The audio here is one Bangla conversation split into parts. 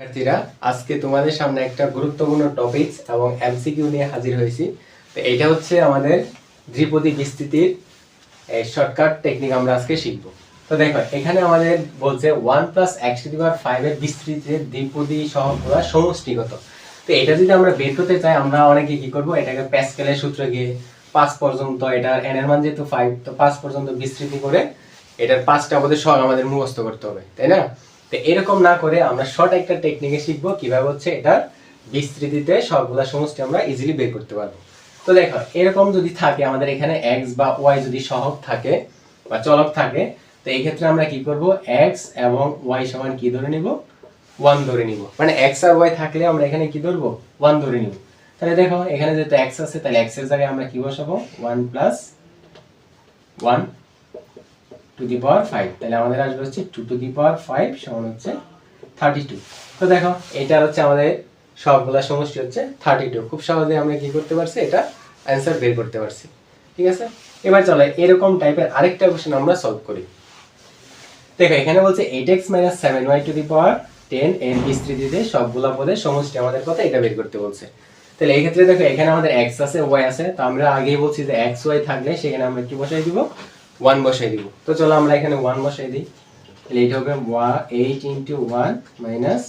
শিক্ষার্থীরা, আজকে তোমাদের সামনে একটা গুরুত্বপূর্ণ টপিক এবং এমসিকিউ নিয়ে হাজির হয়েছি। তো এটা হচ্ছে আমাদের দ্বিপদী বিস্তৃতির শর্টকাট টেকনিক আমরা আজকে শিখব। তো দেখো, এখানে আমাদের বলছে ওয়ান প্লাস এক্স টু ফাইভের বিস্তৃতির দ্বিপদী সহগুলা সমষ্টিগত। তো এটা যদি আমরা বের করতে চাই, আমরা অনেকে কি করব? এটাকে প্যাসকেলের সূত্রে গিয়ে পাঁচ পর্যন্ত, এটার এন এর মান যেহেতু ফাইভ তো পাঁচ পর্যন্ত বিস্তৃতি করে এটার পাঁচটা আমাদের সহ আমাদের মুখস্থ করতে হবে, তাই না? তো এরকম না করে আমরা শর্ট একটা টেকনিকে শিখব কীভাবে হচ্ছে এটার বিস্তৃতিতে সবগুলা সমষ্টি আমরা ইজিলি বের করতে পারব। তো দেখো, এরকম যদি থাকে, আমাদের এখানে এক্স বা ওয়াই যদি সহগ থাকে বা চলক থাকে, তো এই ক্ষেত্রে আমরা কি করব? এক্স এবং ওয়াই সমান কি ধরে নিব? ওয়ান ধরে নিব। মানে এক্স আর ওয়াই থাকলে আমরা এখানে কি ধরবো? ওয়ান ধরে নিব। তাহলে দেখো, এখানে যেহেতু এক্স আছে, তাহলে এক্সের জায়গায় আমরা কি বসাবো? One plus one to the power five তাহলে আমাদের আসবে হচ্ছে two to the power five সমান হচ্ছে থার্টি টু তো দেখো এটা হচ্ছে আমাদের সবগুলা সমষ্টি হচ্ছে থার্টি টু খুব সহজে আমরা কি করতে পারছি? এটা অ্যান্সার বের করতে পারছি। ঠিক আছে? এবার চলো, এরকম টাইপের আরেকটা কোশ্চেন আমরা সলভ করি। দেখো, এখানে বলছে eight x minus seven y to the power ten এর বিস্তৃতিতে সবগুলা পদের সমষ্টি আমাদের কথা এটা বের করতে বলছে। তাহলে এই ক্ষেত্রে দেখো, এখানে আমাদের এক্স আছে ওয়াই আছে। তো আমরা আগেই বলছি যে এক্স ওয়াই থাকলে সেখানে আমরা কি বসাই দিব? ওয়ান বসাই দিব। তো চলো আমরা এখানে ওয়ান বসাই দিই। তাহলে এইটা হবে ওয়া eight into one minus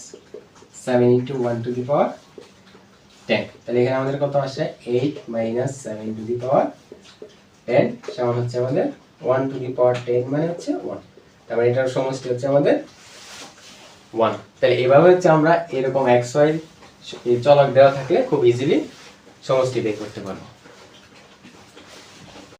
seven into one to the power ten তাহলে এখানে আমাদের কত আসে? Eight minus seven to the power ten সমান হচ্ছে আমাদের one to the power ten মানে হচ্ছে ওয়ান তার মানে এটার সমষ্টি হচ্ছে আমাদের ওয়ান তাহলে এভাবে হচ্ছে আমরা এরকম এক্স ওয়াই চলক দেওয়া থাকলে খুব ইজিলি সমষ্টি বের করতে পারব।